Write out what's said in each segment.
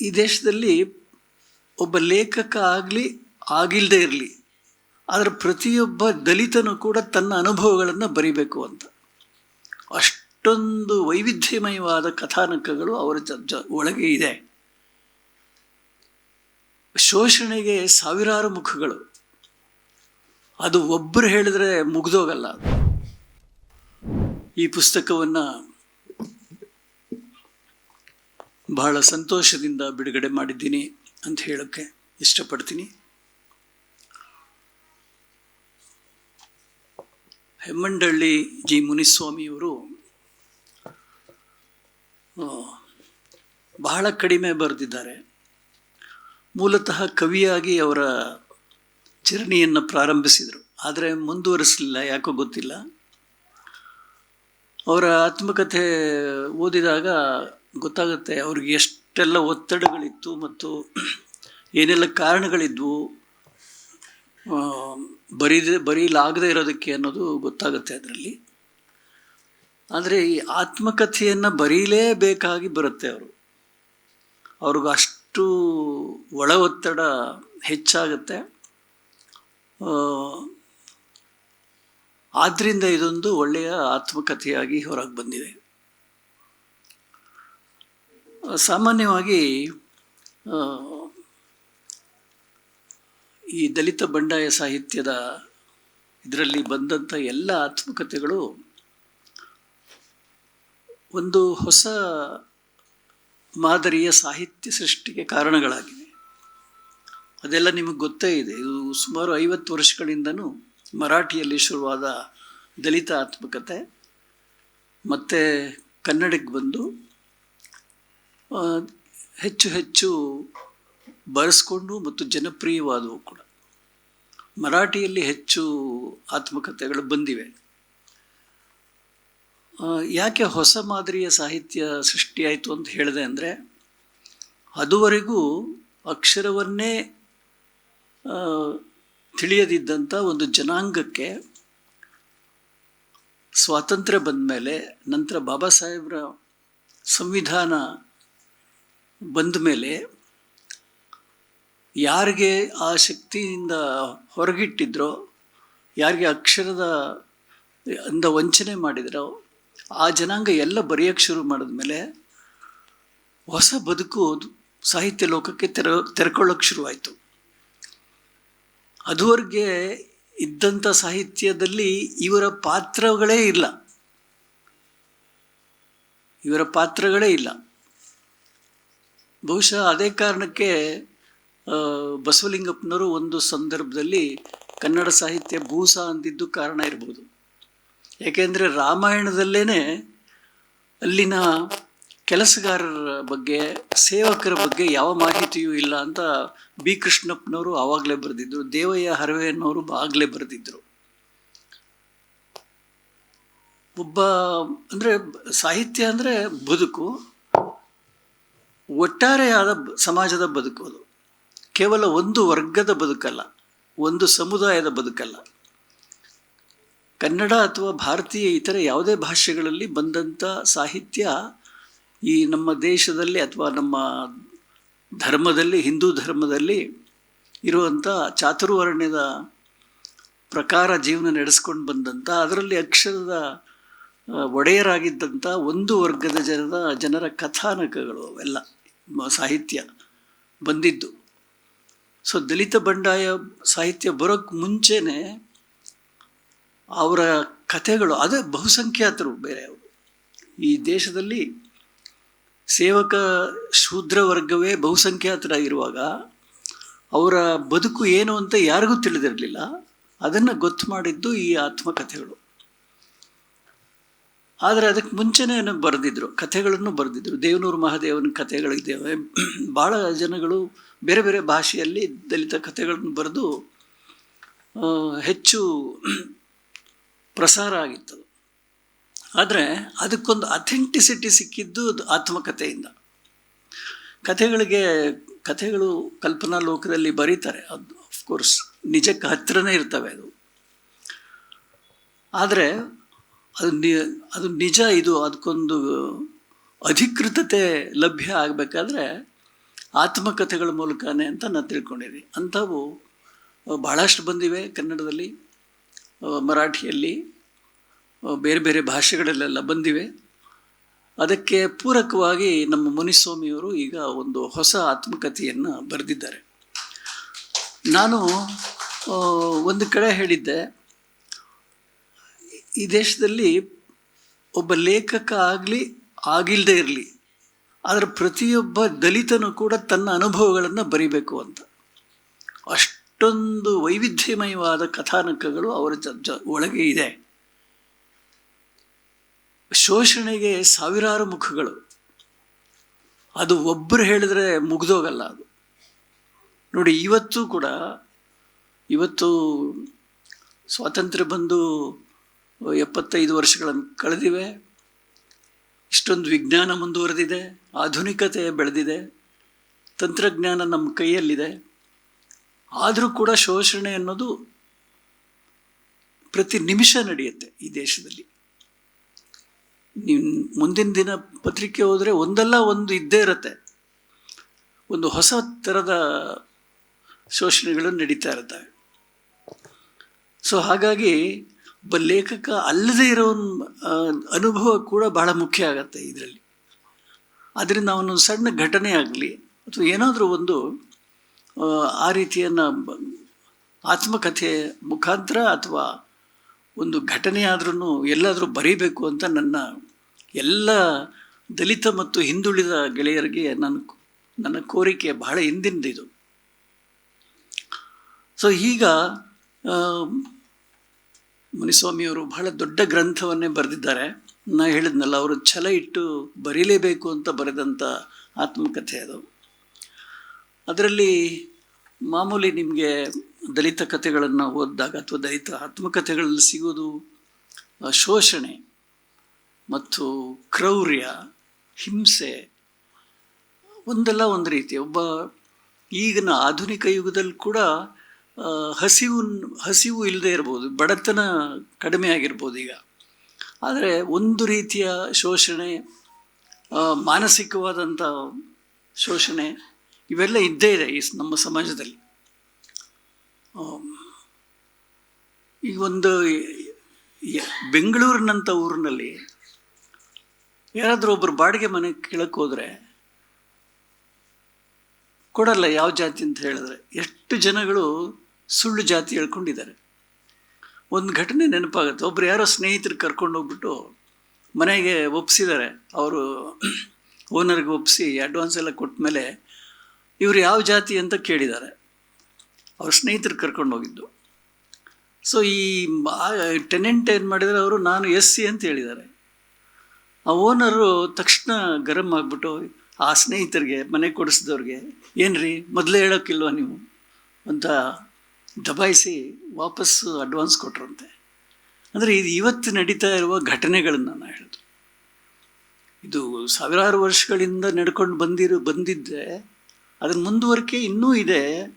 ಈ ದೇಶದಲ್ಲಿ ಒಬ್ಬ ಲೇಖಕ ಆಗಲಿ ಆಗಿಲ್ಲದೆ ಇರಲಿ, ಆದರೆ ಪ್ರತಿಯೊಬ್ಬ ದಲಿತನು ಕೂಡ ತನ್ನ ಅನುಭವಗಳನ್ನು ಬರಿಬೇಕು ಅಂತ. ಅಷ್ಟೊಂದು ವೈವಿಧ್ಯಮಯವಾದ ಕಥಾನಕಗಳು ಅವರ ಒಳಗೆ ಇದೆ. ಶೋಷಣೆಗೆ ಸಾವಿರಾರು ಮುಖಗಳು. ಅದು ಒಬ್ಬರು ಹೇಳಿದ್ರೆ ಮುಗ್ದೋಗಲ್ಲ. ಈ ಪುಸ್ತಕವನ್ನು ಬಹಳ ಸಂತೋಷದಿಂದ ಬಿಡುಗಡೆ ಮಾಡಿದ್ದೀನಿ ಅಂತ ಹೇಳೋಕ್ಕೆ ಇಷ್ಟಪಡ್ತೀನಿ. ಹೆಮ್ಮಂಡಳ್ಳಿ ಜಿ ಮುನಿಸ್ವಾಮಿಯವರು ಬಹಳ ಕಡಿಮೆ ಬರೆದಿದ್ದಾರೆ. ಮೂಲತಃ ಕವಿಯಾಗಿ ಅವರ ಚರಣಿಯನ್ನು ಪ್ರಾರಂಭಿಸಿದರು. ಆದರೆ ಮುಂದುವರಿಸಲಿಲ್ಲ, ಯಾಕೋ ಗೊತ್ತಿಲ್ಲ. ಅವರ ಆತ್ಮಕಥೆ ಓದಿದಾಗ ಗೊತ್ತಾಗುತ್ತೆ ಅವ್ರಿಗೆ ಎಷ್ಟೆಲ್ಲ ಒತ್ತಡಗಳಿತ್ತು ಮತ್ತು ಏನೆಲ್ಲ ಕಾರಣಗಳಿದ್ವು ಬರೀದ, ಬರೀಲಾಗದೇ ಇರೋದಕ್ಕೆ ಅನ್ನೋದು ಗೊತ್ತಾಗುತ್ತೆ ಅದರಲ್ಲಿ. ಆದರೆ ಈ ಆತ್ಮಕಥೆಯನ್ನು ಬರೀಲೇಬೇಕಾಗಿ ಬರುತ್ತೆ ಅವರು. ಅವ್ರಿಗೆ ಅಷ್ಟು ಒಳ ಒತ್ತಡ ಹೆಚ್ಚಾಗುತ್ತೆ. ಆದ್ದರಿಂದ ಇದೊಂದು ಒಳ್ಳೆಯ ಆತ್ಮಕಥೆಯಾಗಿ ಹೊರಗೆ ಬಂದಿದೆ. ಸಾಮಾನ್ಯವಾಗಿ ಈ ದಲಿತ ಬಂಡಾಯ ಸಾಹಿತ್ಯದ ಇದರಲ್ಲಿ ಬಂದಂಥ ಎಲ್ಲ ಆತ್ಮಕಥೆಗಳು ಒಂದು ಹೊಸ ಮಾದರಿಯ ಸಾಹಿತ್ಯ ಸೃಷ್ಟಿಗೆ ಕಾರಣಗಳಾಗಿವೆ. ಅದೆಲ್ಲ ನಿಮಗೆ ಗೊತ್ತೇ ಇದೆ. ಇದು ಸುಮಾರು ಐವತ್ತು ವರ್ಷಗಳಿಂದನೂ ಮರಾಠಿಯಲ್ಲಿ ಶುರುವಾದ ದಲಿತ ಆತ್ಮಕಥೆ. ಮತ್ತು ಕನ್ನಡಕ್ಕೆ ಬಂದು ಹೆಚ್ಚು ಹೆಚ್ಚು ಬರೆಸ್ಕೊಂಡು ಮತ್ತು ಜನಪ್ರಿಯವಾದವು ಕೂಡ. ಮರಾಠಿಯಲ್ಲಿ ಹೆಚ್ಚು ಆತ್ಮಕಥೆಗಳು ಬಂದಿವೆ. ಯಾಕೆ ಹೊಸ ಮಾದರಿಯ ಸಾಹಿತ್ಯ ಸೃಷ್ಟಿಯಾಯಿತು ಅಂತ ಹೇಳಿದೆ ಅಂದರೆ, ಅದುವರೆಗೂ ಅಕ್ಷರವನ್ನೇ ತಿಳಿಯದಿದ್ದಂಥ ಒಂದು ಜನಾಂಗಕ್ಕೆ ಸ್ವಾತಂತ್ರ್ಯ ಬಂದ ಮೇಲೆ ನಂತರ ಬಾಬಾ ಸಾಹೇಬ್ರ ಸಂವಿಧಾನ ಬಂದ ಮೇಲೆ ಯಾರಿಗೆ ಆ ಶಕ್ತಿಯಿಂದ ಹೊರಗಿಟ್ಟಿದ್ರೋ, ಯಾರಿಗೆ ಅಕ್ಷರದ ಅಂದ ವಂಚನೆ ಮಾಡಿದ್ರೋ, ಆ ಜನಾಂಗ ಎಲ್ಲ ಬರೆಯೋಕ್ಕೆ ಶುರು ಮಾಡಿದ್ಮೇಲೆ ಹೊಸ ಬದುಕು ಸಾಹಿತ್ಯ ಲೋಕಕ್ಕೆ ತೆರ, ತೆರ್ಕೊಳ್ಳೋಕೆ ಶುರುವಾಯಿತು. ಅದುವರೆಗೆ ಇದ್ದಂಥ ಸಾಹಿತ್ಯದಲ್ಲಿ ಇವರ ಪಾತ್ರಗಳೇ ಇಲ್ಲ. ಇವರ ಪಾತ್ರಗಳೇ ಇಲ್ಲ. ಬಹುಶಃ ಅದೇ ಕಾರಣಕ್ಕೆ ಬಸವಲಿಂಗಪ್ಪನವರು ಒಂದು ಸಂದರ್ಭದಲ್ಲಿ ಕನ್ನಡ ಸಾಹಿತ್ಯ ಭೂಸ ಅಂದಿದ್ದು ಕಾರಣ ಇರ್ಬೋದು. ಏಕೆಂದರೆ ರಾಮಾಯಣದಲ್ಲೇ ಅಲ್ಲಿನ ಕೆಲಸಗಾರರ ಬಗ್ಗೆ, ಸೇವಕರ ಬಗ್ಗೆ ಯಾವ ಮಾಹಿತಿಯೂ ಇಲ್ಲ ಅಂತ ಬಿ. ಕೃಷ್ಣಪ್ಪನವರು ಆವಾಗಲೇ ಬರೆದಿದ್ದರು ದೇವಯ್ಯ ಹರವೆ ಅನ್ನೋರು ಆಗಲೇ ಬರೆದಿದ್ದರು ಒಬ್ಬ ಅಂದರೆ ಸಾಹಿತ್ಯ ಅಂದರೆ ಬದುಕು. ಒಟ್ಟಾರೆಯಾದ ಸಮಾಜದ ಬದುಕು ಅದು. ಕೇವಲ ಒಂದು ವರ್ಗದ ಬದುಕಲ್ಲ, ಒಂದು ಸಮುದಾಯದ ಬದುಕಲ್ಲ. ಕನ್ನಡ ಅಥವಾ ಭಾರತೀಯ ಇತರ ಯಾವುದೇ ಭಾಷೆಗಳಲ್ಲಿ ಬಂದಂಥ ಸಾಹಿತ್ಯ ಈ ನಮ್ಮ ದೇಶದಲ್ಲಿ ಅಥವಾ ನಮ್ಮ ಧರ್ಮದಲ್ಲಿ, ಹಿಂದೂ ಧರ್ಮದಲ್ಲಿ ಇರುವಂಥ ಚಾತುರ್ವರ್ಣ್ಯದ ಪ್ರಕಾರ ಜೀವನ ನಡೆಸ್ಕೊಂಡು ಬಂದಂಥ ಅದರಲ್ಲಿ ಅಕ್ಷರದ ಒಡೆಯರಾಗಿದ್ದಂಥ ಒಂದು ವರ್ಗದ ಜನರ ಜನರ ಕಥಾನಕಗಳು ಅವೆಲ್ಲ. ಸಾಹಿತ್ಯ ಬಂದಿದ್ದು. ಸೊ, ದಲಿತ ಬಂಡಾಯ ಸಾಹಿತ್ಯ ಬರೋಕ್ಕೆ ಮುಂಚೆನೇ ಅವರ ಕಥೆಗಳು, ಅದೇ ಬಹುಸಂಖ್ಯಾತರು ಬೇರೆ ಅವರು. ಈ ದೇಶದಲ್ಲಿ ಸೇವಕ ಶೂದ್ರ ವರ್ಗವೇ ಬಹುಸಂಖ್ಯಾತರಾಗಿರುವಾಗ ಅವರ ಬದುಕು ಏನು ಅಂತ ಯಾರಿಗೂ ತಿಳಿದಿರಲಿಲ್ಲ. ಅದನ್ನು ಗೊತ್ತು ಮಾಡಿದ್ದು ಈ ಆತ್ಮಕಥೆಗಳು. ಆದರೆ ಅದಕ್ಕೆ ಮುಂಚೆನೇ ಬರೆದಿದ್ರು, ಕಥೆಗಳನ್ನು ಬರೆದಿದ್ರು. ದೇವನೂರು ಮಹಾದೇವನ ಕಥೆಗಳಿದ್ದೇವೆ. ಭಾಳ ಜನಗಳು ಬೇರೆ ಬೇರೆ ಭಾಷೆಯಲ್ಲಿ ದಲಿತ ಕಥೆಗಳನ್ನು ಬರೆದು ಹೆಚ್ಚು ಪ್ರಸಾರ ಆಗಿತ್ತು ಆದರೆ ಅದಕ್ಕೊಂದು ಅಥೆಂಟಿಸಿಟಿ ಸಿಕ್ಕಿದ್ದು ಆತ್ಮಕಥೆಯಿಂದ. ಕಥೆಗಳಿಗೆ, ಕಥೆಗಳು ಕಲ್ಪನಾ ಲೋಕದಲ್ಲಿ ಬರೀತಾರೆ. ಅದು ಅಫ್ಕೋರ್ಸ್ ನಿಜಕ್ಕೆ ಹತ್ತಿರನೇ ಇರ್ತವೆ ಅದು. ಆದರೆ ಅದು ನಿ, ಅದು ನಿಜ ಇದು, ಅದಕ್ಕೊಂದು ಅಧಿಕೃತತೆ ಲಭ್ಯ ಆಗಬೇಕಾದ್ರೆ ಆತ್ಮಕಥೆಗಳ ಮೂಲಕನೇ ಅಂತ ನಾನು ತಿಳ್ಕೊಂಡಿದ್ದೀನಿ. ಅಂಥವು ಭಾಳಷ್ಟು ಬಂದಿವೆ ಕನ್ನಡದಲ್ಲಿ ಮರಾಠಿಯಲ್ಲಿ ಬೇರೆ ಬೇರೆ ಭಾಷೆಗಳಲ್ಲೆಲ್ಲ ಬಂದಿವೆ. ಅದಕ್ಕೆ ಪೂರಕವಾಗಿ ನಮ್ಮ ಮುನಿಸ್ವಾಮಿಯವರು ಈಗ ಒಂದು ಹೊಸ ಆತ್ಮಕಥೆಯನ್ನು ಬರೆದಿದ್ದಾರೆ. ನಾನು ಒಂದು ಕಡೆ ಹೇಳಿದ್ದೆ ಈ ದೇಶದಲ್ಲಿ ಒಬ್ಬ ಲೇಖಕ ಆಗಲಿ ಆಗಿಲ್ಲದೆ ಇರಲಿ, ಆದರೆ ಪ್ರತಿಯೊಬ್ಬ ದಲಿತನು ಕೂಡ ತನ್ನ ಅನುಭವಗಳನ್ನು ಬರಿಬೇಕು ಅಂತ. ಅಷ್ಟೊಂದು ವೈವಿಧ್ಯಮಯವಾದ ಕಥಾನಕಗಳು ಅವರ ಜ ಒಳಗೆ ಇದೆ. ಶೋಷಣೆಗೆ ಸಾವಿರಾರು ಮುಖಗಳು. ಅದು ಒಬ್ಬರು ಹೇಳಿದ್ರೆ ಮುಗ್ದೋಗಲ್ಲ ಅದು. ನೋಡಿ, ಇವತ್ತು ಕೂಡ, ಇವತ್ತು ಸ್ವಾತಂತ್ರ್ಯ ಬಂದು ಎಪ್ಪತ್ತೈದು ವರ್ಷಗಳನ್ನು ಕಳೆದಿವೆ. ಇಷ್ಟೊಂದು ವಿಜ್ಞಾನ ಮುಂದುವರೆದಿದೆ ಆಧುನಿಕತೆ ಬೆಳೆದಿದೆ, ತಂತ್ರಜ್ಞಾನ ನಮ್ಮ ಕೈಯಲ್ಲಿದೆ. ಆದರೂ ಕೂಡ ಶೋಷಣೆ ಅನ್ನೋದು ಪ್ರತಿ ನಿಮಿಷ ನಡೆಯುತ್ತೆ ಈ ದೇಶದಲ್ಲಿ. ನೀವು ಮುಂದಿನ ದಿನ ಪತ್ರಿಕೆ ಹೋದರೆ ಒಂದಲ್ಲ ಒಂದು ಇದ್ದೇ ಇರುತ್ತೆ. ಒಂದು ಹೊಸ ಥರದ ಶೋಷಣೆಗಳು ನಡೀತಾ ಇರುತ್ತವೆ ಸೊ ಹಾಗಾಗಿ ಒಬ್ಬ ಲೇಖಕ ಅಲ್ಲದೇ ಇರೋ ಅನುಭವ ಕೂಡ ಬಹಳ ಮುಖ್ಯ ಆಗತ್ತೆ ಇದರಲ್ಲಿ. ಆದ್ದರಿಂದ ಅವನೊಂದು ಸಣ್ಣ ಘಟನೆ ಆಗಲಿ ಅಥವಾ ಏನಾದರೂ ಒಂದು ಆ, ರೀತಿಯನ್ನು ಆತ್ಮಕಥೆ ಮುಖಾಂತರ ಅಥವಾ ಒಂದು ಘಟನೆ ಎಲ್ಲಾದರೂ ಬರೀಬೇಕು ಅಂತ ನನ್ನ ಎಲ್ಲ ದಲಿತ ಮತ್ತು ಹಿಂದುಳಿದ ಗೆಳೆಯರಿಗೆ ನನ್ನ ನನ್ನ ಕೋರಿಕೆ ಬಹಳ ಹಿಂದಿಂದಿದು ಸೊ ಈಗ ಮುನಿಸ್ವಾಮಿಯವರು ಬಹಳ ದೊಡ್ಡ ಗ್ರಂಥವನ್ನೇ ಬರೆದಿದ್ದಾರೆ. ನಾ ಹೇಳಿದ್ನಲ್ಲ, ಅವರು ಛಲ ಇಟ್ಟು ಬರೀಲೇಬೇಕು ಅಂತ ಬರೆದಂಥ ಆತ್ಮಕಥೆ ಅದು. ಅದರಲ್ಲಿ ಮಾಮೂಲಿ ನಿಮಗೆ ದಲಿತ ಕಥೆಗಳನ್ನು ಓದಿದಾಗ ಅಥವಾ ದಲಿತ ಆತ್ಮಕಥೆಗಳಲ್ಲಿ ಸಿಗೋದು ಶೋಷಣೆ ಮತ್ತು ಕ್ರೌರ್ಯ, ಹಿಂಸೆ, ಒಂದಲ್ಲ ಒಂದು ರೀತಿ. ಒಬ್ಬ ಈಗಿನ ಆಧುನಿಕ ಯುಗದಲ್ಲಿ ಕೂಡ ಹಸಿವು ಹಸಿವು ಇಲ್ಲದೆ ಇರ್ಬೋದು, ಬಡತನ ಕಡಿಮೆ ಆಗಿರ್ಬೋದು ಈಗ. ಆದರೆ ಒಂದು ರೀತಿಯ ಶೋಷಣೆ ಮಾನಸಿಕವಾದಂಥ ಶೋಷಣೆ ಇವೆಲ್ಲ ಇದ್ದೇ ಇದೆ ಈ ನಮ್ಮ ಸಮಾಜದಲ್ಲಿ. ಈ ಒಂದು ಬೆಂಗಳೂರಿನಂಥ ಊರಿನಲ್ಲಿ ಯಾರಾದರೂ ಒಬ್ಬರು ಬಾಡಿಗೆ ಮನೆ ಕೇಳಕ್ಕೆ ಹೋದರೆ ಕೊಡಲ್ಲ ಯಾವ ಜಾತಿ ಅಂತ ಹೇಳಿದ್ರೆ, ಎಷ್ಟು ಜನಗಳು ಸುಳ್ಳು ಜಾತಿ ಹೇಳ್ಕೊಂಡಿದ್ದಾರೆ. ಒಂದು ಘಟನೆ ನೆನಪಾಗುತ್ತೆ. ಒಬ್ರು ಯಾರೋ ಸ್ನೇಹಿತರು ಕರ್ಕೊಂಡು ಹೋಗ್ಬಿಟ್ಟು ಮನೆಗೆ ಒಪ್ಪಿಸಿದ್ದಾರೆ ಅವರು ಓನರ್ಗೆ ಒಪ್ಪಿಸಿ ಅಡ್ವಾನ್ಸ್ ಎಲ್ಲ ಕೊಟ್ಟ ಮೇಲೆ ಇವರು ಯಾವ ಜಾತಿ ಅಂತ ಕೇಳಿದ್ದಾರೆ. ಅವ್ರ ಸ್ನೇಹಿತರು ಕರ್ಕೊಂಡು ಹೋಗಿದ್ದು. ಸೊ ಈ ಟೆನೆಂಟ್ ಏನು ಮಾಡಿದರೆ ಅವರು? ನಾನು ಎಸ್ ಸಿ ಅಂತ ಹೇಳಿದ್ದಾರೆ. ಆ ಓನರು ತಕ್ಷಣ ಗರಂ ಆಗಿಬಿಟ್ಟು ಆ ಸ್ನೇಹಿತರಿಗೆ ಮನೆ ಕೊಡಿಸಿದವ್ರಿಗೆ ಏನು ರೀ ಮೊದಲೇ ಹೇಳೋಕ್ಕಿಲ್ವ ನೀವು? ಅಂತ ದಬಾಯಿಸಿ ವಾಪಸ್ಸು ಅಡ್ವಾನ್ಸ್ ಕೊಟ್ರಂತೆ. ಅಂದರೆ ಇದು ಇವತ್ತು ನಡೀತಾ ಇರುವ ಘಟನೆಗಳನ್ನು ನಾನು ಹೇಳೋದು. ಇದು ಸಾವಿರಾರು ವರ್ಷಗಳಿಂದ ನಡ್ಕೊಂಡು ಬಂದಿರು, ಬಂದಿದ್ದೆ. ಅದರ ಮುಂದುವರಿಕೆ ಇನ್ನೂ ಇದೆ.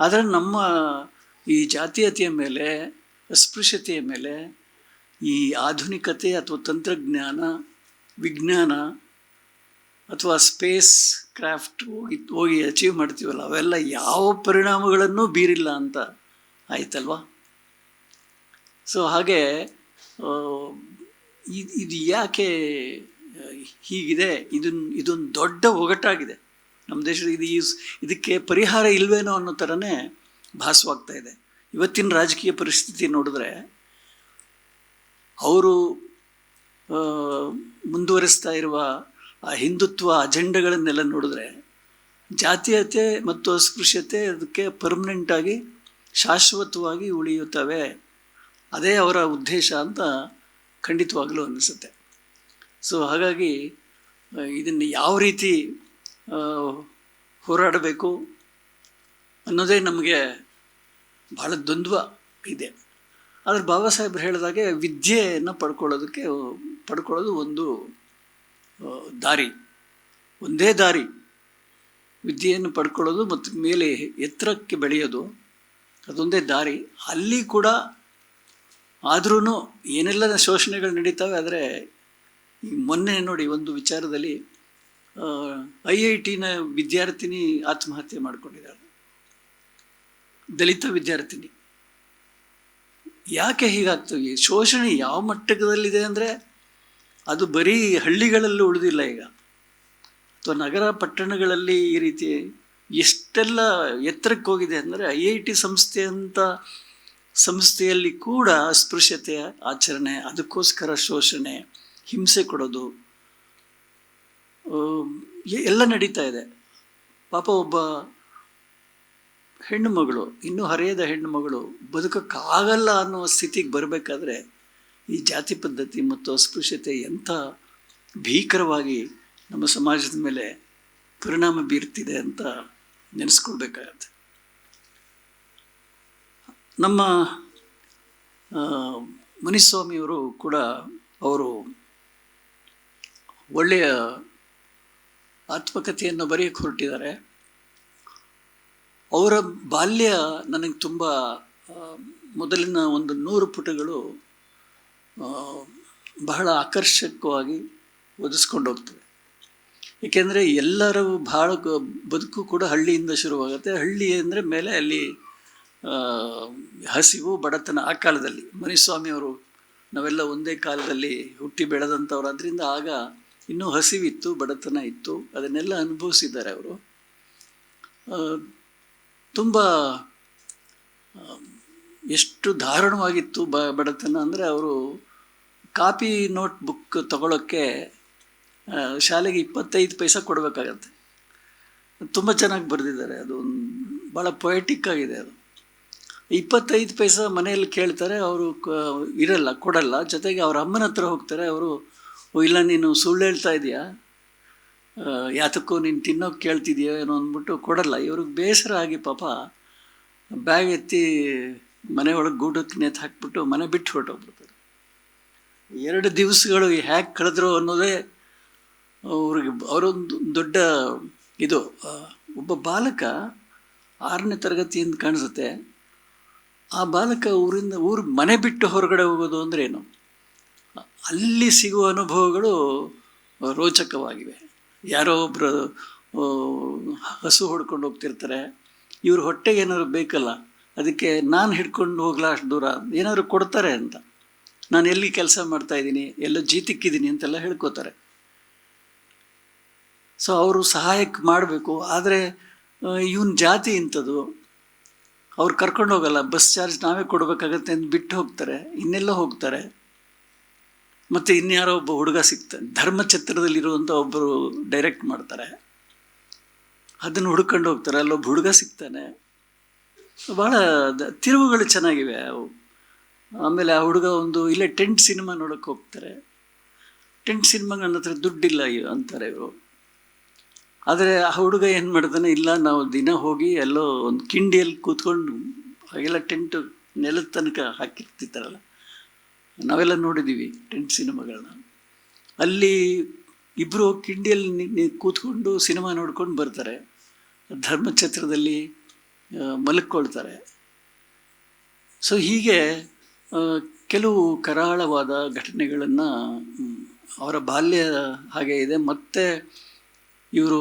ಆದರೆ ನಮ್ಮ ಈ ಜಾತೀಯತೆಯ ಮೇಲೆ, ಅಸ್ಪೃಶ್ಯತೆಯ ಮೇಲೆ ಈ ಆಧುನಿಕತೆ ಅಥವಾ ತಂತ್ರಜ್ಞಾನ, ವಿಜ್ಞಾನ ಅಥವಾ ಸ್ಪೇಸ್ ಕ್ರಾಫ್ಟ್ ಹೋಗಿ ಹೋಗಿ ಅಚೀವ್ ಮಾಡ್ತೀವಲ್ಲ, ಅವೆಲ್ಲ ಯಾವ ಪರಿಣಾಮಗಳನ್ನು ಬೀರಿಲ್ಲ ಅಂತ ಆಯ್ತಲ್ವಾ? ಸೊ ಹಾಗೆ ಇದು ಯಾಕೆ ಹೀಗಿದೆ? ಇದನ್, ಇದೊಂದು ದೊಡ್ಡ ಒಗಟಾಗಿದೆ. ನಮ್ಮ ದೇಶದ ಇದು ಇದಕ್ಕೆ ಪರಿಹಾರ ಇಲ್ವೇನೋ ಅನ್ನೋ ಥರನೇ ಭಾಸವಾಗ್ತಾ ಇದೆ. ಇವತ್ತಿನ ರಾಜಕೀಯ ಪರಿಸ್ಥಿತಿ ನೋಡಿದ್ರೆ, ಅವರು ಮುಂದುವರಿಸ್ತಾ ಇರುವ ಆ ಹಿಂದುತ್ವ ಅಜೆಂಡಗಳನ್ನೆಲ್ಲ ನೋಡಿದ್ರೆ ಜಾತೀಯತೆ ಮತ್ತು ಅಸ್ಪೃಶ್ಯತೆ ಅದಕ್ಕೆ ಪರ್ಮನೆಂಟಾಗಿ ಶಾಶ್ವತವಾಗಿ ಉಳಿಯುತ್ತವೆ. ಅದೇ ಅವರ ಉದ್ದೇಶ ಅಂತ ಖಂಡಿತವಾಗಲೂ ಅನ್ನಿಸುತ್ತೆ. ಸೊ ಹಾಗಾಗಿ ಇದನ್ನು ಯಾವ ರೀತಿ ಹೋರಾಡಬೇಕು ಅನ್ನೋದೇ ನಮಗೆ ಭಾಳ ದ್ವಂದ್ವ ಇದೆ. ಆದರೆ ಬಾಬಾ ಸಾಹೇಬ್ರು ಹೇಳಿದಾಗೆ ವಿದ್ಯೆಯನ್ನು ಪಡ್ಕೊಳ್ಳೋದಕ್ಕೆ, ಪಡ್ಕೊಳ್ಳೋದು ಒಂದು ದಾರಿ, ಒಂದೇ ದಾರಿ ವಿದ್ಯೆಯನ್ನು ಪಡ್ಕೊಳ್ಳೋದು ಮತ್ತು ಮೇಲೆ ಎತ್ತರಕ್ಕೆ ಬೆಳೆಯೋದು, ಅದೊಂದೇ ದಾರಿ. ಅಲ್ಲಿ ಕೂಡ ಆದ್ರೂ ಏನೆಲ್ಲ ಶೋಷಣೆಗಳು ನಡೀತವೆ ಆದರೆ ಮೊನ್ನೆ ನೋಡಿ ಒಂದು ವಿಚಾರದಲ್ಲಿ ಐ ಐ ಟಿನ ವಿದ್ಯಾರ್ಥಿನಿ ಆತ್ಮಹತ್ಯೆ ಮಾಡಿಕೊಂಡಿದ್ದಾಳೆ. ದಲಿತ ವಿದ್ಯಾರ್ಥಿನಿ. ಯಾಕೆ ಹೀಗಾಗ್ತವೆ ಶೋಷಣೆ ಯಾವ ಮಟ್ಟದಲ್ಲಿದೆ ಅಂದರೆ ಅದು ಬರೀ ಹಳ್ಳಿಗಳಲ್ಲಿ ಉಳಿದಿಲ್ಲ ಈಗ. ಅಥವಾ ನಗರ ಪಟ್ಟಣಗಳಲ್ಲಿ ಈ ರೀತಿ ಎಷ್ಟೆಲ್ಲ ಎತ್ತರಕ್ಕೆ ಹೋಗಿದೆ ಅಂದರೆ ಐ ಐ ಟಿ ಸಂಸ್ಥೆ ಅಂತ ಸಂಸ್ಥೆಯಲ್ಲಿ ಕೂಡ ಅಸ್ಪೃಶ್ಯತೆಯ ಆಚರಣೆ, ಅದಕ್ಕೋಸ್ಕರ ಶೋಷಣೆ, ಹಿಂಸೆ ಕೊಡೋದು ಎಲ್ಲ ನಡೀತಾ ಇದೆ. ಪಾಪ ಒಬ್ಬ ಹೆಣ್ಣು ಮಗಳು, ಇನ್ನೂ ಹರೆಯದ ಹೆಣ್ಣು ಮಗಳು ಬದುಕಕ್ಕಾಗಲ್ಲ ಅನ್ನೋ ಸ್ಥಿತಿಗೆ ಬರಬೇಕಾದ್ರೆ ಈ ಜಾತಿ ಪದ್ಧತಿ ಮತ್ತು ಅಸ್ಪೃಶ್ಯತೆ ಎಂಥ ಭೀಕರವಾಗಿ ನಮ್ಮ ಸಮಾಜದ ಮೇಲೆ ಪರಿಣಾಮ ಬೀರ್ತಿದೆ ಅಂತ ನೆನೆಸ್ಕೊಳ್ಬೇಕಾಗತ್ತೆ. ನಮ್ಮ ಮುನಿಸ್ವಾಮಿಯವರು ಕೂಡ ಅವರು ಒಳ್ಳೆಯ ಆತ್ಮಕಥೆಯನ್ನು ಬರೆಯಕ್ಕೆ ಹೊರಟಿದ್ದಾರೆ. ಅವರ ಬಾಲ್ಯ ನನಗೆ ತುಂಬ ಮೊದಲಿನ ಒಂದು ನೂರು ಪುಟಗಳು ಬಹಳ ಆಕರ್ಷಕವಾಗಿ ಒದಿಸ್ಕೊಂಡು ಹೋಗ್ತವೆ. ಏಕೆಂದರೆ ಎಲ್ಲರೂ ಭಾಳ ಬದುಕು ಕೂಡ ಹಳ್ಳಿಯಿಂದ ಶುರುವಾಗುತ್ತೆ. ಹಳ್ಳಿ ಅಂದರೆ ಮೇಲೆ ಅಲ್ಲಿ ಹಸಿವು, ಬಡತನ ಆ ಕಾಲದಲ್ಲಿ. ಮನಿಸ್ವಾಮಿಯವರು ನಾವೆಲ್ಲ ಒಂದೇ ಕಾಲದಲ್ಲಿ ಹುಟ್ಟಿ ಬೆಳೆದಂಥವ್ರು ಅದರಿಂದ ಆಗ ಇನ್ನೂ ಹಸಿವಿತ್ತು, ಬಡತನ ಇತ್ತು. ಅದನ್ನೆಲ್ಲ ಅನುಭವಿಸಿದ್ದಾರೆ ಅವರು. ತುಂಬ ಎಷ್ಟು ದಾರುಣವಾಗಿತ್ತು ಬ, ಬಡತನ ಅಂದರೆ ಅವರು ಕಾಪಿ ನೋಟ್ ಬುಕ್ ತಗೊಳ್ಳೋಕ್ಕೆ ಶಾಲೆಗೆ ಇಪ್ಪತ್ತೈದು ಪೈಸೆ ಕೊಡಬೇಕಾಗತ್ತೆ. ತುಂಬ ಚೆನ್ನಾಗಿ ಬರೆದಿದ್ದಾರೆ ಅದು ಭಾಳ ಪೊಯೆಟಿಕ್ ಆಗಿದೆ ಅದು. ಇಪ್ಪತ್ತೈದು ಪೈಸೆ ಮನೆಯಲ್ಲಿ ಕೇಳ್ತಾರೆ ಅವರು ಇರಲ್ಲ ಕೊಡಲ್ಲ. ಜೊತೆಗೆ ಅವ್ರ ಅಮ್ಮನ ಹತ್ರ ಹೋಗ್ತಾರೆ ಅವರು "ಓ, ಇಲ್ಲ ನೀನು ಸುಳ್ಳು ಹೇಳ್ತಾ ಇದೆಯಾ? ಯಾತಕ್ಕೂ ನೀನು ತಿನ್ನೋಕೆ ಕೇಳ್ತಿದ್ಯೋ ಏನೋ ಅಂದ್ಬಿಟ್ಟು ಕೊಡಲ್ಲ. ಇವ್ರಿಗೆ ಬೇಸರ ಆಗಿ ಪಾಪ ಬ್ಯಾಗ್ ಎತ್ತಿ ಮನೆ ಒಳಗೆ ಗೂಡಕ್ಕೆ ನೇತು ಹಾಕ್ಬಿಟ್ಟು ಮನೆ ಬಿಟ್ಟು ಹೊರಟೋಗ್ಬಿಡ್ತಾರೆ. ಎರಡು ದಿವಸಗಳು ಹ್ಯಾಕ್ ಕಳೆದ್ರು ಅನ್ನೋದೇ ಅವ್ರಿಗೆ ಅವರೊಂದು ದೊಡ್ಡ ಇದು ಒಬ್ಬ ಬಾಲಕ ಆರನೇ ತರಗತಿಯಿಂದ ಕಾಣಿಸುತ್ತೆ. ಆ ಬಾಲಕ ಊರಿಂದ, ಊರು ಮನೆ ಬಿಟ್ಟು ಹೊರಗಡೆ ಹೋಗೋದು ಅಂದರೆ ಏನು? ಅಲ್ಲಿ ಸಿಗುವ ಅನುಭವಗಳು ರೋಚಕವಾಗಿವೆ. ಯಾರೋ ಒಬ್ಬರು ಹಸು ಹೊಡ್ಕೊಂಡು ಹೋಗ್ತಿರ್ತಾರೆ. ಇವ್ರ ಹೊಟ್ಟೆಗೆ ಏನಾದ್ರು ಬೇಕಲ್ಲ, ಅದಕ್ಕೆ ನಾನು ಹಿಡ್ಕೊಂಡು ಹೋಗ್ಲಾ ಅಷ್ಟು ದೂರ, ಏನಾದ್ರು ಕೊಡ್ತಾರೆ ಅಂತ. ನಾನು ಎಲ್ಲಿ ಕೆಲಸ ಮಾಡ್ತಾ ಇದ್ದೀನಿ, ಎಲ್ಲ ಜೀತಿಕ್ಕಿದ್ದೀನಿ ಅಂತೆಲ್ಲ ಹೇಳ್ಕೋತಾರೆ. ಸೊ ಅವರು ಸಹಾಯಕ್ಕೆ ಮಾಡಬೇಕು, ಆದರೆ ಇವನ್ ಜಾತಿ ಇಂಥದ್ದು, ಅವ್ರು ಕರ್ಕೊಂಡು ಹೋಗಲ್ಲ, ಬಸ್ ಚಾರ್ಜ್ ನಾವೇ ಕೊಡಬೇಕಾಗತ್ತೆ ಅಂತ ಬಿಟ್ಟು ಹೋಗ್ತಾರೆ, ಇನ್ನೆಲ್ಲ ಹೋಗ್ತಾರೆ. ಮತ್ತು ಇನ್ಯಾರೋ ಒಬ್ಬ ಹುಡುಗ ಸಿಗ್ತಾನೆ ಧರ್ಮಛತ್ರದಲ್ಲಿರುವಂಥ ಒಬ್ಬರು ಡೈರೆಕ್ಟ್ ಮಾಡ್ತಾರೆ. ಅದನ್ನು ಹುಡ್ಕೊಂಡು ಹೋಗ್ತಾರೆ, ಅಲ್ಲೊಬ್ಬ ಹುಡುಗ ಸಿಗ್ತಾನೆ ಭಾಳ ತಿರುವುಗಳು ಚೆನ್ನಾಗಿವೆ ಅವು. ಆಮೇಲೆ ಆ ಹುಡುಗ ಒಂದು, ಇಲ್ಲೇ ಟೆಂಟ್ ಸಿನಿಮಾ ನೋಡಕ್ಕೆ ಹೋಗ್ತಾರೆ. ಟೆಂಟ್ ಸಿನಿಮಾಗೆ ನನ್ನ ಹತ್ರ ದುಡ್ಡಿಲ್ಲ ಅಂತಾರೆ ಇವರು. ಆದರೆ ಆ ಹುಡುಗ ಏನು ಮಾಡ್ತಾನೆ, ಇಲ್ಲ, ನಾವು ದಿನ ಹೋಗಿ ಎಲ್ಲೋ ಒಂದು ಕಿಂಡಿಯಲ್ಲಿ ಕೂತ್ಕೊಂಡು ಹಾಗೆಲ್ಲ ಟೆಂಟ್ ನೆಲದ ತನಕ ಹಾಕಿರ್ತಿರ್ತಾರಲ್ಲ ನಾವೆಲ್ಲ ನೋಡಿದ್ದೀವಿ ಟೆಂಟ್ ಸಿನಿಮಾಗಳನ್ನ ಅಲ್ಲಿ ಇಬ್ಬರು ಕಿಂಡಿಯಲ್ಲಿ ಕೂತ್ಕೊಂಡು ಸಿನಿಮಾ ನೋಡ್ಕೊಂಡು ಬರ್ತಾರೆ. ಧರ್ಮಛತ್ರದಲ್ಲಿ ಮಲಕ್ಕೊಳ್ತಾರೆ ಸೊ ಹೀಗೆ ಕೆಲವು ಕರಾಳವಾದ ಘಟನೆಗಳನ್ನು ಅವರ ಬಾಲ್ಯ ಹಾಗೆ ಇದೆ. ಮತ್ತೆ ಇವರು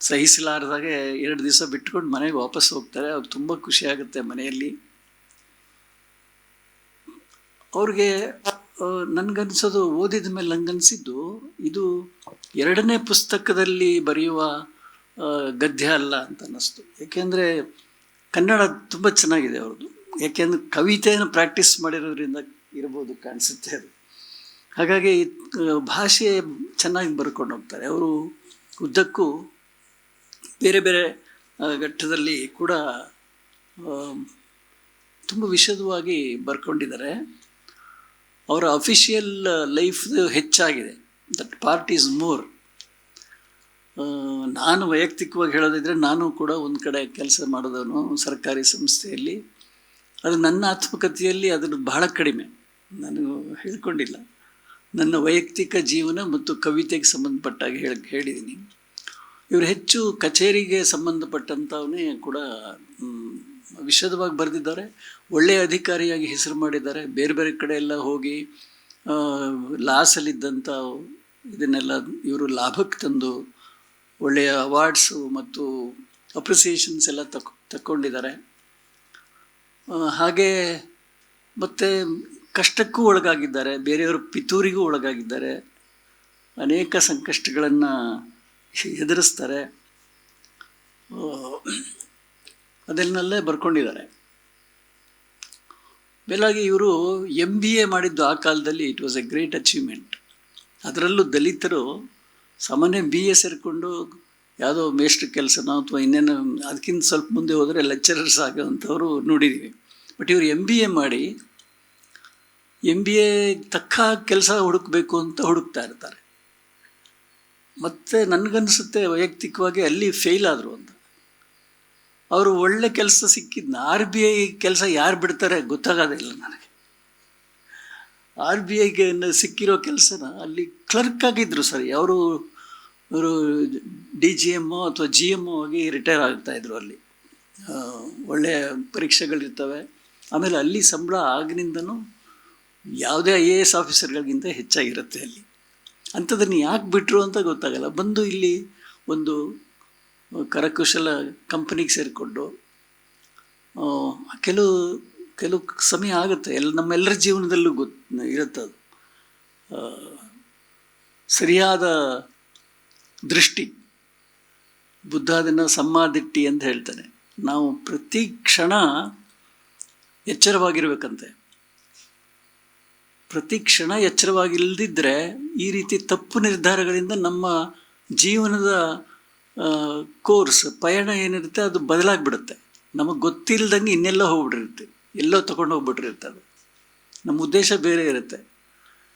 ಸಹಿಸಲಾರ್ದಾಗೆ ಎರಡು ದಿವಸ ಬಿಟ್ಕೊಂಡು ಮನೆಗೆ ವಾಪಸ್ ಹೋಗ್ತಾರೆ. ಅವ್ರು ತುಂಬ ಖುಷಿಯಾಗುತ್ತೆ ಮನೆಯಲ್ಲಿ. ಅವ್ರಿಗೆ ನನಗನ್ಸೋದು ಓದಿದ ಮೇಲೆ ನನಗನ್ಸಿದ್ದು ಇದು ಎರಡನೇ ಪುಸ್ತಕದಲ್ಲಿ ಬರೆಯುವ ಗದ್ಯ ಅಲ್ಲ ಅಂತ ಅನ್ನಿಸ್ತು. ಏಕೆಂದರೆ ಕನ್ನಡ ತುಂಬ ಚೆನ್ನಾಗಿದೆ ಅವ್ರದ್ದು. ಯಾಕೆಂದ್ರೆ ಕವಿತೆಯನ್ನು ಪ್ರಾಕ್ಟೀಸ್ ಮಾಡಿರೋದ್ರಿಂದ ಇರ್ಬೋದು ಕಾಣಿಸುತ್ತೆ ಅದು. ಹಾಗಾಗಿ ಭಾಷೆ ಚೆನ್ನಾಗಿ ಬರ್ಕೊಂಡು ಹೋಗ್ತಾರೆ. ಅವರು ಉದ್ದಕ್ಕೂ ಬೇರೆ ಬೇರೆ ಘಟ್ಟದಲ್ಲಿ ಕೂಡ ತುಂಬ ವಿಶದವಾಗಿ ಬರ್ಕೊಂಡಿದ್ದಾರೆ. ಅವರ ಅಫಿಷಿಯಲ್ ಲೈಫ್ ಹೆಚ್ಚಾಗಿದೆ. ದಟ್ ಪಾರ್ಟ್ ಈಸ್ ಮೋರ್ ನಾನು ವೈಯಕ್ತಿಕವಾಗಿ ಹೇಳೋದಿದ್ರೆ ನಾನು ಕೂಡ ಒಂದು ಕಡೆ ಕೆಲಸ ಮಾಡೋದನ್ನು ಸರ್ಕಾರಿ ಸಂಸ್ಥೆಯಲ್ಲಿ ಅದು ನನ್ನ ಆತ್ಮಕಥೆಯಲ್ಲಿ ಅದನ್ನು ಬಹಳ ಕಡಿಮೆ. ನಾನು ಹೇಳ್ಕೊಂಡಿಲ್ಲ. ನನ್ನ ವೈಯಕ್ತಿಕ ಜೀವನ ಮತ್ತು ಕವಿತೆಗೆ ಸಂಬಂಧಪಟ್ಟಾಗ ಹೇಳಿ, ಹೇಳಿದ್ದೀನಿ. ಇವರು ಹೆಚ್ಚು ಕಚೇರಿಗೆ ಸಂಬಂಧಪಟ್ಟಂಥವನ್ನೇ ಕೂಡ ವಿಷದವಾಗಿ ಬರೆದಿದ್ದಾರೆ. ಒಳ್ಳೆಯ ಅಧಿಕಾರಿಯಾಗಿ ಹೆಸರು ಮಾಡಿದ್ದಾರೆ. ಬೇರೆ ಬೇರೆ ಕಡೆ ಎಲ್ಲ ಹೋಗಿ ಲಾಸಲ್ಲಿದ್ದಂಥ ಇದನ್ನೆಲ್ಲ ಇವರು ಲಾಭಕ್ಕೆ ತಂದು ಒಳ್ಳೆಯ ಅವಾರ್ಡ್ಸು ಮತ್ತು ಅಪ್ರಿಸಿಯೇಷನ್ಸ್ ಎಲ್ಲ ತಕ್, ತಕ್ಕೊಂಡಿದ್ದಾರೆ. ಹಾಗೆ ಮತ್ತು ಕಷ್ಟಕ್ಕೂ ಒಳಗಾಗಿದ್ದಾರೆ, ಬೇರೆಯವರ ಪಿತೂರಿಗೂ ಒಳಗಾಗಿದ್ದಾರೆ, ಅನೇಕ ಸಂಕಷ್ಟಗಳನ್ನು ಎದುರಿಸ್ತಾರೆ. ಅದನ್ನಲ್ಲೇ ಬರ್ಕೊಂಡಿದ್ದಾರೆ. ಮೇಲಾಗಿ ಇವರು ಎಂ ಬಿ ಎ ಮಾಡಿದ್ದು ಆ ಕಾಲದಲ್ಲಿ it was a great achievement ಅದರಲ್ಲೂ ದಲಿತರು ಸಾಮಾನ್ಯ ಬಿ ಎ ಸೇರಿಕೊಂಡು ಯಾವುದೋ ಮೇಷ್ಟ್ರ ಕೆಲಸನೋ ಅಥವಾ ಇನ್ನೇನು ಅದಕ್ಕಿಂತ ಸ್ವಲ್ಪ ಮುಂದೆ ಹೋದರೆ ಲೆಕ್ಚರರ್ಸ್ ಆಗೋವಂಥವ್ರು ನೋಡಿದ್ದೀವಿ ಬಟ್ ಇವರು ಎಂ ಬಿ ಎ ಮಾಡಿ ಎಂ ಬಿ ಎ ತಕ್ಕ ಕೆಲಸ ಹುಡುಕಬೇಕು ಅಂತ ಹುಡುಕ್ತಾ ಇರ್ತಾರೆ. ಮತ್ತು ನನಗನ್ಸುತ್ತೆ ವೈಯಕ್ತಿಕವಾಗಿ ಅಲ್ಲಿ ಫೇಲ್ ಆದರು ಅಂತ. ಅವರು ಒಳ್ಳೆ ಕೆಲಸ ಸಿಕ್ಕಿದ್ನ ಆರ್ ಬಿ ಐ ಕೆಲಸ ಯಾರು ಬಿಡ್ತಾರೆ ಗೊತ್ತಾಗೋದಿಲ್ಲ ನನಗೆ. ಆರ್ ಬಿ ಐಗೆ ಸಿಕ್ಕಿರೋ ಕೆಲಸನ ಅಲ್ಲಿ ಕ್ಲರ್ಕ್ ಆಗಿದ್ದರು ಸರಿ, ಅವರು ಅವರು ಡಿ ಜಿ ಎಮ್ಮು ಅಥವಾ ಜಿ ಎಮ್ಮು ಆಗಿ ರಿಟೈರ್ ಆಗ್ತಾಯಿದ್ರು ಅಲ್ಲಿ. ಒಳ್ಳೆಯ ಪರೀಕ್ಷೆಗಳಿರ್ತವೆ. ಆಮೇಲೆ ಅಲ್ಲಿ ಸಂಬಳ ಆಗಿನಿಂದನೂ ಯಾವುದೇ ಐ ಎ ಎಸ್ ಆಫೀಸರ್ಗಳಿಗಿಂತ ಹೆಚ್ಚಾಗಿರುತ್ತೆ ಅಲ್ಲಿ. ಅಂಥದ್ದನ್ನು ಯಾಕೆ ಬಿಟ್ಟರು ಅಂತ ಗೊತ್ತಾಗಲ್ಲ. ಬಂದು ಇಲ್ಲಿ ಒಂದು ಕರಕುಶಲ ಕಂಪನಿಗೆ ಸೇರಿಕೊಂಡು ಕೆಲವು ಕೆಲವು ಸಮಯ ಆಗುತ್ತೆ. ಎಲ್ಲ, ನಮ್ಮೆಲ್ಲರ ಜೀವನದಲ್ಲೂ ಗೊತ್ತು ಇರುತ್ತೆ ಅದು ಸರಿಯಾದ ದೃಷ್ಟಿ. ಬುದ್ಧ ಅದನ್ನು ಸಮ್ಮಾದಿಟ್ಟಿ ಅಂತ ಹೇಳ್ತಾನೆ. ನಾವು ಪ್ರತಿ ಕ್ಷಣ ಎಚ್ಚರವಾಗಿರ್ಬೇಕಂತೆ. ಪ್ರತಿ ಕ್ಷಣ ಎಚ್ಚರವಾಗಿಲ್ಲದಿದ್ದರೆ ಈ ರೀತಿ ತಪ್ಪು ನಿರ್ಧಾರಗಳಿಂದ ನಮ್ಮ ಜೀವನದ ಕೋರ್ಸ್, ಪಯಣ ಏನಿರುತ್ತೆ ಅದು ಬದಲಾಗ್ಬಿಡುತ್ತೆ. ನಮಗೆ ಗೊತ್ತಿಲ್ಲದಂಗೆ ಇನ್ನೆಲ್ಲ ಹೋಗ್ಬಿಟ್ಟಿರುತ್ತೆ. ಎಲ್ಲೋ ತಗೊಂಡು ಹೋಗ್ಬಿಟ್ಟಿರುತ್ತೆ ಅದು. ನಮ್ಮ ಉದ್ದೇಶ ಬೇರೆ ಇರುತ್ತೆ.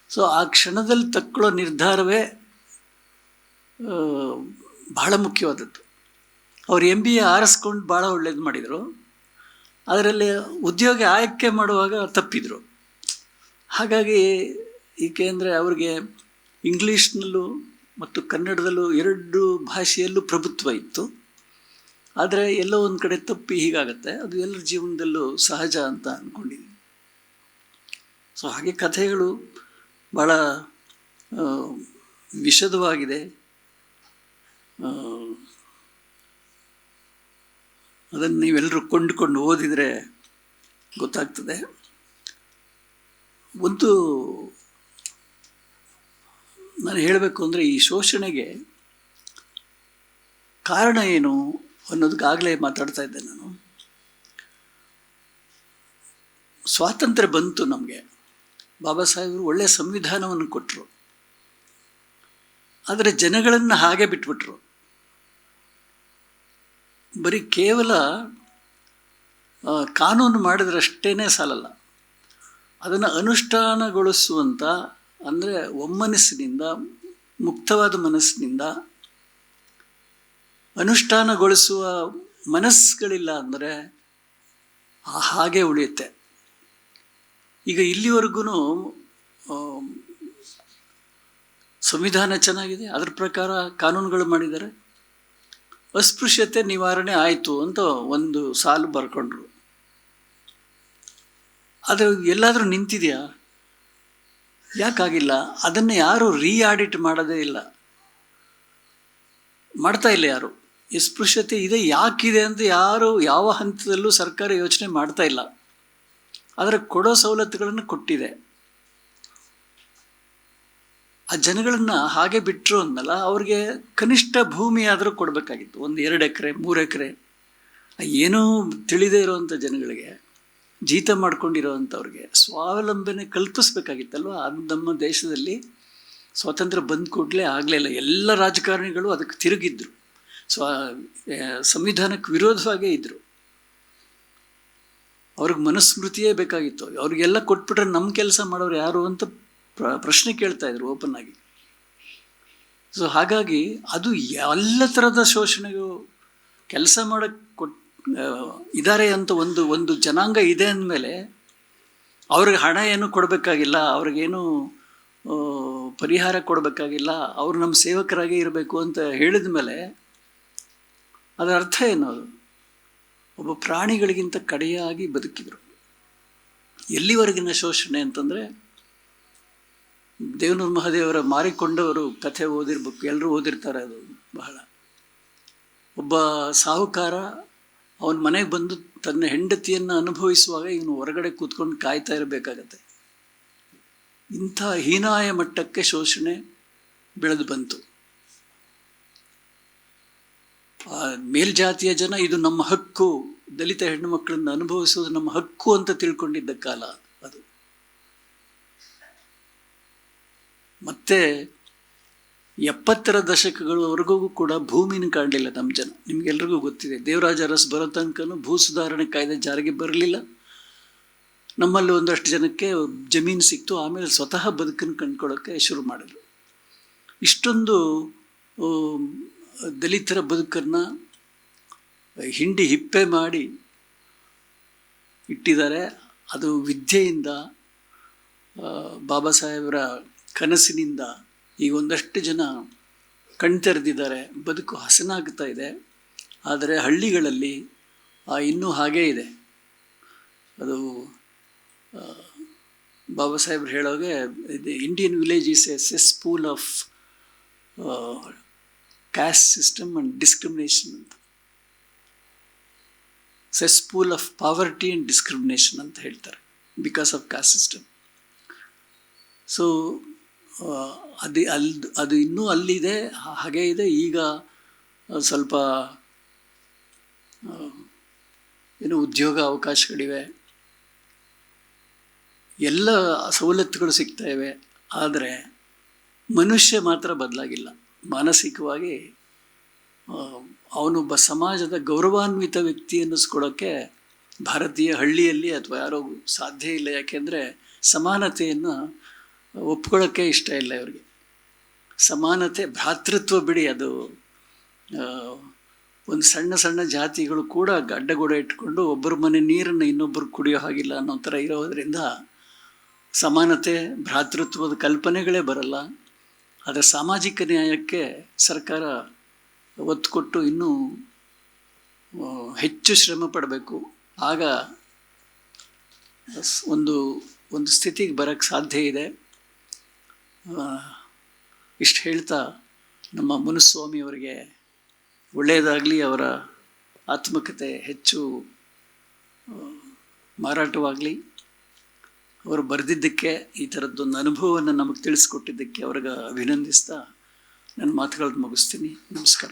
ಸೊ ಆ ಕ್ಷಣದಲ್ಲಿ ತಕ್ಕೊಳ್ಳೋ ನಿರ್ಧಾರವೇ ಬಹಳ ಮುಖ್ಯವಾದದ್ದು. ಅವ್ರು ಎಂ ಬಿ ಎ ಆರಿಸ್ಕೊಂಡು ಭಾಳ ಒಳ್ಳೇದು ಮಾಡಿದರು. ಅದರಲ್ಲಿ ಉದ್ಯೋಗ ಆಯ್ಕೆ ಮಾಡುವಾಗ ತಪ್ಪಿದರು. ಹಾಗಾಗಿ ಏಕೆಂದರೆ ಅವ್ರಿಗೆ ಇಂಗ್ಲೀಷ್ನಲ್ಲೂ ಮತ್ತು ಕನ್ನಡದಲ್ಲೂ ಎರಡು ಭಾಷೆಯಲ್ಲೂ ಪ್ರಭುತ್ವ ಇತ್ತು. ಆದರೆ ಎಲ್ಲೋ ಒಂದು ಕಡೆ ತಪ್ಪಿ ಹೀಗಾಗತ್ತೆ. ಅದು ಎಲ್ಲರ ಜೀವನದಲ್ಲೂ ಸಹಜ ಅಂತ ಅಂದ್ಕೊಂಡಿದ್ದೀನಿ ಸೊ ಹಾಗೆ ಕಥೆಗಳು ಭಾಳ ಆ, ಅದನ್ನು ನೀವೆಲ್ಲರೂ ಕೊಂಡುಕೊಂಡು ಓದಿದರೆ ಗೊತ್ತಾಗ್ತದೆ. ಒಂದು ನಾನು ಹೇಳಬೇಕು ಅಂದರೆ ಈ ಶೋಷಣೆಗೆ ಕಾರಣ ಏನು ಅನ್ನೋದಕ್ಕಾಗಲೇ ಮಾತಾಡ್ತಾ ಇದ್ದೆ ನಾನು. ಸ್ವಾತಂತ್ರ್ಯ ಬಂತು ನಮಗೆ. ಬಾಬಾ ಸಾಹೇಬರು ಒಳ್ಳೆಯ ಸಂವಿಧಾನವನ್ನು ಕೊಟ್ಟರು ಆದರೆ ಜನಗಳನ್ನು ಹಾಗೆ ಬಿಟ್ಬಿಟ್ರು. ಬರೀ ಕೇವಲ ಕಾನೂನು ಮಾಡಿದ್ರಷ್ಟೇ ಸಾಲಲ್ಲ. ಅದನ್ನು ಅನುಷ್ಠಾನಗೊಳಿಸುವಂಥ ಅಂದರೆ ಒಮ್ಮನಸ್ಸಿನಿಂದ, ಮುಕ್ತವಾದ ಮನಸ್ಸಿನಿಂದ ಅನುಷ್ಠಾನಗೊಳಿಸುವ ಮನಸ್ಸುಗಳಿಲ್ಲ ಅಂದರೆ ಹಾಗೆ ಉಳಿಯುತ್ತೆ. ಈಗ ಇಲ್ಲಿವರೆಗೂ ಸಂವಿಧಾನ ಚೆನ್ನಾಗಿದೆ, ಅದರ ಪ್ರಕಾರ ಕಾನೂನುಗಳು ಮಾಡಿದ್ದಾರೆ. ಅಸ್ಪೃಶ್ಯತೆ ನಿವಾರಣೆ ಆಯಿತು ಅಂತ ಒಂದು ಸಾಲು ಬರ್ಕೊಂಡ್ರು. ಆದರೆ ಎಲ್ಲಾದರೂ ನಿಂತಿದೆಯಾ? ಯಾಕಾಗಿಲ್ಲ? ಅದನ್ನು ಯಾರು ರೀ ಆಡಿಟ್ ಮಾಡೋದೇ ಇಲ್ಲ. ಮಾಡ್ತಾ ಇಲ್ಲ ಯಾರು? ಅಸ್ಪೃಶ್ಯತೆ ಇದೆ, ಯಾಕಿದೆ ಅಂತ ಯಾರು ಯಾವ ಹಂತದಲ್ಲೂ ಸರ್ಕಾರ ಯೋಚನೆ ಮಾಡ್ತಾ ಇಲ್ಲ. ಆದರೆ ಕೊಡೋ ಸವಲತ್ತುಗಳನ್ನು ಕೊಟ್ಟಿದೆ. ಆ ಜನಗಳನ್ನ ಹಾಗೆ ಬಿಟ್ಟರು ಅಂದಲ್ಲ ಅವ್ರಿಗೆ ಕನಿಷ್ಠ ಭೂಮಿ ಆದರೂ ಕೊಡಬೇಕಾಗಿತ್ತು. ಒಂದು ಎರಡು ಎಕರೆ, ಮೂರು ಎಕರೆ. ಏನೂ ತಿಳಿದೇ ಇರೋವಂಥ ಜನಗಳಿಗೆ, ಜೀತ ಮಾಡ್ಕೊಂಡಿರೋವಂಥವ್ರಿಗೆ ಸ್ವಾವಲಂಬನೆ ಕಲ್ಪಿಸ್ಬೇಕಾಗಿತ್ತಲ್ವ? ಅದು ನಮ್ಮ ದೇಶದಲ್ಲಿ ಸ್ವಾತಂತ್ರ್ಯ ಬಂದ ಕೂಡಲೇ ಆಗಲಿಲ್ಲ ಎಲ್ಲ ರಾಜಕಾರಣಿಗಳು ಅದಕ್ಕೆ ತಿರುಗಿದ್ರು. ಸ್ವ ಸಂವಿಧಾನಕ್ಕೆ ವಿರೋಧವಾಗೇ ಇದ್ದರು ಅವ್ರಿಗೆ ಮನುಸ್ಮೃತಿಯೇ ಬೇಕಾಗಿತ್ತು. ಅವ್ರಿಗೆಲ್ಲ ಕೊಟ್ಬಿಟ್ರೆ ನಮ್ಮ ಕೆಲಸ ಮಾಡೋರು ಯಾರು ಅಂತ ಪ್ರಶ್ನೆ ಕೇಳ್ತಾ ಇದ್ರು ಓಪನ್ ಆಗಿ. ಸೊ ಹಾಗಾಗಿ ಅದು ಎಲ್ಲ ಥರದ ಶೋಷಣೆಗೂ ಕೆಲಸ ಮಾಡೋಕ್ಕೆ ಕೊಟ್ ಇದ್ದಾರೆ ಅಂತ ಒಂದು ಒಂದು ಜನಾಂಗ ಇದೆ ಅಂದಮೇಲೆ ಅವ್ರಿಗೆ ಹಣ ಏನು ಕೊಡಬೇಕಾಗಿಲ್ಲ, ಅವ್ರಿಗೇನು ಪರಿಹಾರ ಕೊಡಬೇಕಾಗಿಲ್ಲ, ಅವರು ನಮ್ಮ ಸೇವಕರಾಗೇ ಇರಬೇಕು ಅಂತ ಹೇಳಿದ ಮೇಲೆ ಅದರ ಅರ್ಥ ಏನು ಅದು? ಒಬ್ಬ ಪ್ರಾಣಿಗಳಿಗಿಂತ ಕಡೆಯಾಗಿ ಬದುಕಿದರು. ಎಲ್ಲಿವರೆಗಿನ ಶೋಷಣೆ ಅಂತಂದರೆ ದೇವನೂರು ಮಹಾದೇವರ ಮಾರಿಕೊಂಡವರು ಕಥೆ ಓದಿರ್ಬೇಕು ಎಲ್ಲರೂ ಓದಿರ್ತಾರೆ ಅದು ಬಹಳ. ಒಬ್ಬ ಸಾಹುಕಾರ ಅವನ ಮನೆಗೆ ಬಂದು ತನ್ನ ಹೆಂಡತಿಯನ್ನು ಅನುಭವಿಸುವಾಗ ಇವನು ಹೊರಗಡೆ ಕೂತ್ಕೊಂಡು ಕಾಯ್ತಾ ಇರಬೇಕಾಗತ್ತೆ. ಇಂಥ ಹೀನಾಯ ಮಟ್ಟಕ್ಕೆ ಶೋಷಣೆ ಬೆಳೆದು ಬಂತು. ಆ ಮೇಲ್ಜಾತಿಯ ಜನ ಇದು ನಮ್ಮ ಹಕ್ಕು, ದಲಿತ ಹೆಣ್ಣು ಮಕ್ಕಳನ್ನು ಅನುಭವಿಸೋದು ನಮ್ಮ ಹಕ್ಕು ಅಂತ ತಿಳ್ಕೊಂಡಿದ್ದ ಕಾಲ ಅದು ಮತ್ತೆ ಎಪ್ಪತ್ತರ ದಶಕಗಳವರೆಗೂ ಕೂಡ ಭೂಮಿನ ಕಾಣಲಿಲ್ಲ ನಮ್ಮ ಜನ. ನಿಮಗೆಲ್ರಿಗೂ ಗೊತ್ತಿದೆ, ದೇವರಾಜ ಅರಸ್ ಬರೋ ತನಕನೂ ಭೂ ಸುಧಾರಣೆ ಕಾಯ್ದೆ ಜಾರಿಗೆ ಬರಲಿಲ್ಲ. ನಮ್ಮಲ್ಲಿ ಒಂದಷ್ಟು ಜನಕ್ಕೆ ಜಮೀನು ಸಿಕ್ತು, ಆಮೇಲೆ ಸ್ವತಃ ಬದುಕನ್ನು ಕಂಡ್ಕೊಳ್ಳೋಕ್ಕೆ ಶುರು ಮಾಡಿದ್ರು. ಇಷ್ಟೊಂದು ದಲಿತರ ಬದುಕನ್ನು ಹಿಂಡಿ ಹಿಪ್ಪೆ ಮಾಡಿ ಇಟ್ಟಿದ್ದಾರೆ. ಅದು ವಿದ್ಯೆಯಿಂದ ಬಾಬಾ ಸಾಹೇಬರ ಕನಸಿನಿಂದ ಈಗ ಒಂದಷ್ಟು ಜನ ಕಣ್ತೆರೆದಿದ್ದಾರೆ, ಬದುಕು ಹಸನಾಗ್ತಾ ಇದೆ. ಆದರೆ ಹಳ್ಳಿಗಳಲ್ಲಿ ಇನ್ನೂ ಹಾಗೇ ಇದೆ. ಅದು ಬಾಬಾ ಸಾಹೇಬ್ರು ಹೇಳೋಗೆ Indian village is a cesspool of caste system and discrimination ಅಂತ. Cesspool of poverty and discrimination ಅಂತ ಹೇಳ್ತಾರೆ because of caste system so ಅದು ಅಲ್ಲಿ ಅದು ಇನ್ನೂ ಅಲ್ಲಿದೆ ಹಾಗೆ ಇದೆ. ಈಗ ಸ್ವಲ್ಪ ಏನು ಉದ್ಯೋಗ ಅವಕಾಶಗಳಿವೆ. ಎಲ್ಲ ಸವಲತ್ತುಗಳು ಸಿಗ್ತಾ ಆದರೆ, ಮನುಷ್ಯ ಮಾತ್ರ ಬದಲಾಗಿಲ್ಲ. ಮಾನಸಿಕವಾಗಿ ಅವನೊಬ್ಬ ಸಮಾಜದ ಗೌರವಾನ್ವಿತ ವ್ಯಕ್ತಿ ಅನ್ನಿಸ್ಕೊಳ್ಳೋಕ್ಕೆ ಭಾರತೀಯ ಹಳ್ಳಿಯಲ್ಲಿ ಅಥವಾ ಯಾರೋ ಸಾಧ್ಯ ಇಲ್ಲ. ಯಾಕೆಂದರೆ, ಸಮಾನತೆಯನ್ನು ಒಪ್ಕೊಳ್ಳೋಕ್ಕೆ ಇಷ್ಟ ಇಲ್ಲ ಇವ್ರಿಗೆ. ಸಮಾನತೆ, ಭ್ರಾತೃತ್ವ ಬಿಡಿ ಅದು. ಒಂದು ಸಣ್ಣ ಸಣ್ಣ ಜಾತಿಗಳು ಕೂಡ ಅಡ್ಡಗೋಡೆ ಇಟ್ಕೊಂಡು ಒಬ್ಬರ ಮನೆ ನೀರನ್ನು ಇನ್ನೊಬ್ಬರು ಕುಡಿಯೋ ಹಾಗಿಲ್ಲ ಅನ್ನೋ ಥರ ಇರೋದರಿಂದ ಸಮಾನತೆ, ಭ್ರಾತೃತ್ವದ ಕಲ್ಪನೆಗಳೇ ಬರಲ್ಲ. ಆದರೆ ಸಾಮಾಜಿಕ ನ್ಯಾಯಕ್ಕೆ ಸರ್ಕಾರ ಒತ್ತು ಕೊಟ್ಟು ಇನ್ನೂ ಹೆಚ್ಚು ಶ್ರಮ ಪಡಬೇಕು. ಆಗ ಒಂದು ಒಂದು ಸ್ಥಿತಿಗೆ ಬರೋಕ್ಕೆ ಸಾಧ್ಯ ಇದೆ. ಇಷ್ಟು ಹೇಳ್ತಾ ನಮ್ಮ ಮುನುಸ್ವಾಮಿಯವರಿಗೆ ಒಳ್ಳೆಯದಾಗಲಿ, ಅವರ ಆತ್ಮಕತೆ ಹೆಚ್ಚು ಮಾರಾಟವಾಗಲಿ. ಅವರು ಬರೆದಿದ್ದಕ್ಕೆ, ಈ ಥರದ್ದೊಂದು ಅನುಭವವನ್ನು ನಮಗೆ ತಿಳಿಸ್ಕೊಟ್ಟಿದ್ದಕ್ಕೆ ಅವ್ರಿಗೆ ಅಭಿನಂದಿಸ್ತಾ ನನ್ನ ಮಾತುಗಳನ್ನು ಮುಗಿಸ್ತೀನಿ. ನಮಸ್ಕಾರ.